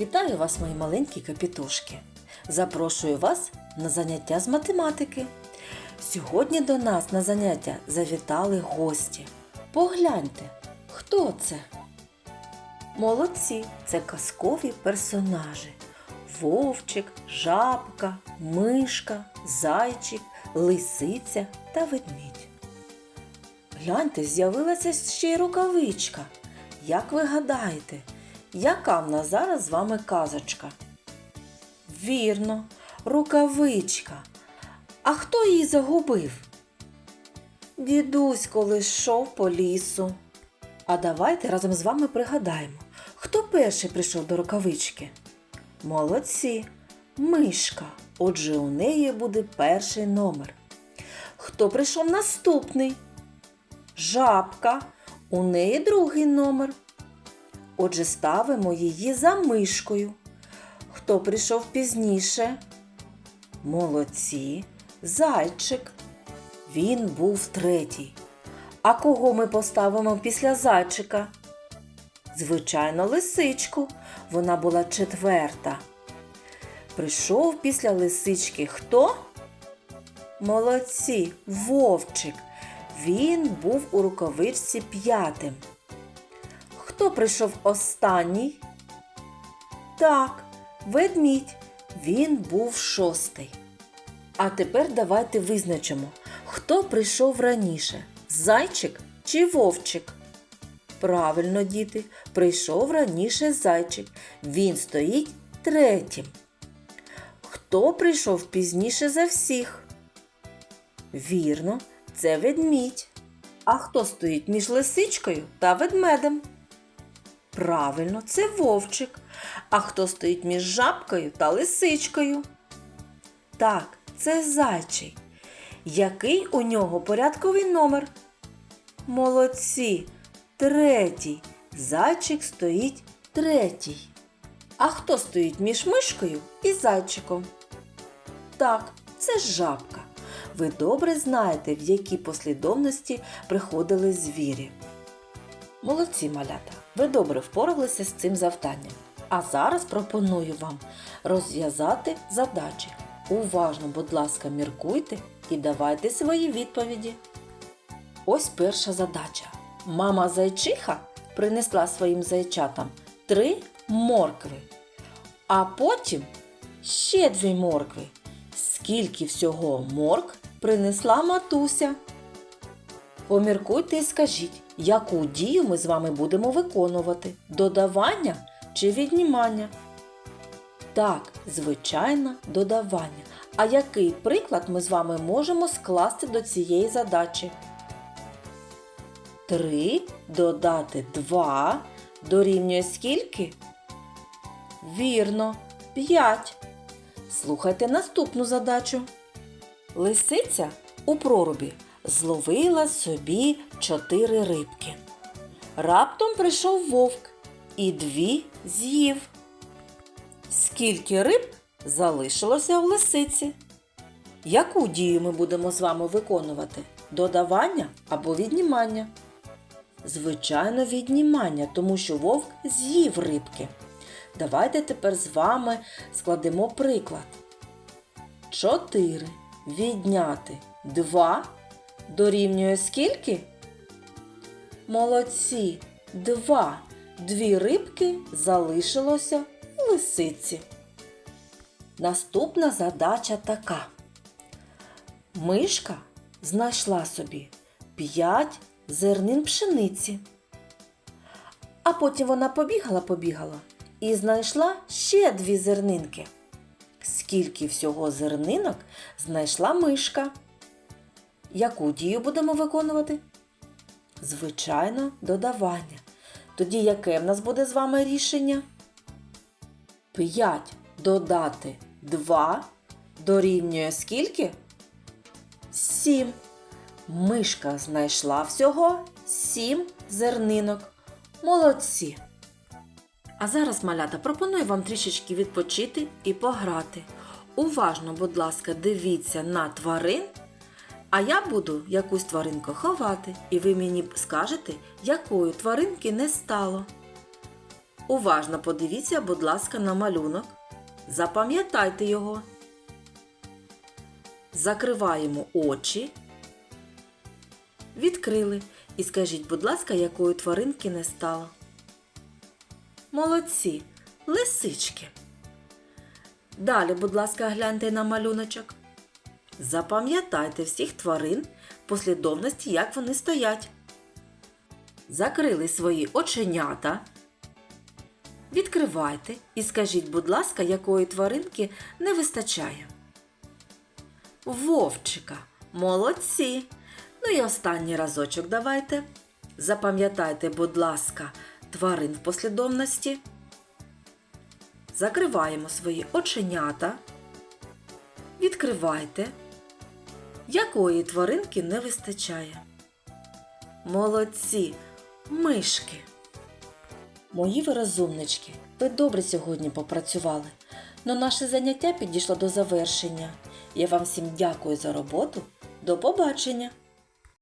Вітаю вас, мої маленькі капітушки! Запрошую вас на заняття з математики. Сьогодні до нас на заняття завітали гості. Погляньте, хто це? Молодці, це казкові персонажі. Вовчик, жабка, мишка, зайчик, лисиця та ведмідь. Гляньте, з'явилася ще й рукавичка. Як ви гадаєте, яка в нас зараз з вами казочка? Вірно, рукавичка. А хто її загубив? Дідусь, коли йшов по лісу. А давайте разом з вами пригадаємо, хто перший прийшов до рукавички? Молодці, мишка. Отже, у неї буде перший номер. Хто прийшов наступний? Жабка. У неї другий номер. Отже, ставимо її за мишкою. Хто прийшов пізніше? Молодці. Зайчик. Він був третій. А кого ми поставимо після зайчика? Звичайно, лисичку. Вона була четверта. Прийшов після лисички хто? Молодці, вовчик. Він був у рукавичці п'ятим. Хто прийшов останній? Так, ведмідь. Він був шостий. А тепер давайте визначимо, хто прийшов раніше зайчик чи вовчик? Правильно, діти, прийшов раніше зайчик. Він стоїть третім. Хто прийшов пізніше за всіх? Вірно, це ведмідь. А хто стоїть між лисичкою та ведмедем? Правильно, це вовчик. А хто стоїть між жабкою та лисичкою? Так, це зайчий. Який у нього порядковий номер? Молодці. Третій. Зайчик стоїть третій. А хто стоїть між мишкою і зайчиком? Так, це жабка. Ви добре знаєте, в якій послідовності приходили звірі. Молодці малята, ви добре впоралися з цим завданням. А зараз пропоную вам розв'язати задачі. Уважно, будь ласка, міркуйте і давайте свої відповіді. Ось перша задача. Мама зайчиха принесла своїм зайчатам три моркви, а потім ще дві моркви. Скільки всього морк принесла матуся? Поміркуйте і скажіть, яку дію ми з вами будемо виконувати: додавання чи віднімання? Так, звичайно, додавання. А який приклад ми з вами можемо скласти до цієї задачі? 3 додати 2 дорівнює скільки? Вірно, 5. Слухайте наступну задачу. Лисиця у прорубі зловила собі чотири рибки. Раптом прийшов вовк і дві з'їв. Скільки риб залишилося в лисиці? Яку дію ми будемо з вами виконувати? Додавання або віднімання? Звичайно, віднімання, тому що вовк з'їв рибки. Давайте тепер з вами складемо приклад. 4 відняти 2 дорівнює скільки? Молодці. 2. Дві рибки залишилося в лисиці. Наступна задача така. Мишка знайшла собі 5 зернин пшениці. А потім вона побігала-побігала і знайшла ще дві зернинки. Скільки всього зернинок знайшла мишка? Яку дію будемо виконувати? Звичайно, додавання. Тоді яке в нас буде з вами рішення? 5 додати 2 дорівнює скільки? 7. Мишка знайшла всього 7 зернинок. Молодці! А зараз, малята, пропоную вам трішечки відпочити і пограти. Уважно, будь ласка, дивіться на тварин, а я буду якусь тваринку ховати, і ви мені скажете, якої тваринки не стало. Уважно подивіться, будь ласка, на малюнок. Запам'ятайте його. Закриваємо очі. Відкрили. І скажіть, будь ласка, якої тваринки не стало. Молодці, лисички. Далі, будь ласка, гляньте на малюночок. Запам'ятайте всіх тварин в послідовності, як вони стоять. Закрили свої оченята. Відкривайте і скажіть, будь ласка, якої тваринки не вистачає. Вовчика. Молодці. Ну і останній разочок давайте. Запам'ятайте, будь ласка, тварин в послідовності. Закриваємо свої оченята. Відкривайте. Якої тваринки не вистачає? Молодці, мишки. Мої ви розумнички, ви добре сьогодні попрацювали. Но наше заняття підійшло до завершення. Я вам всім дякую за роботу. До побачення!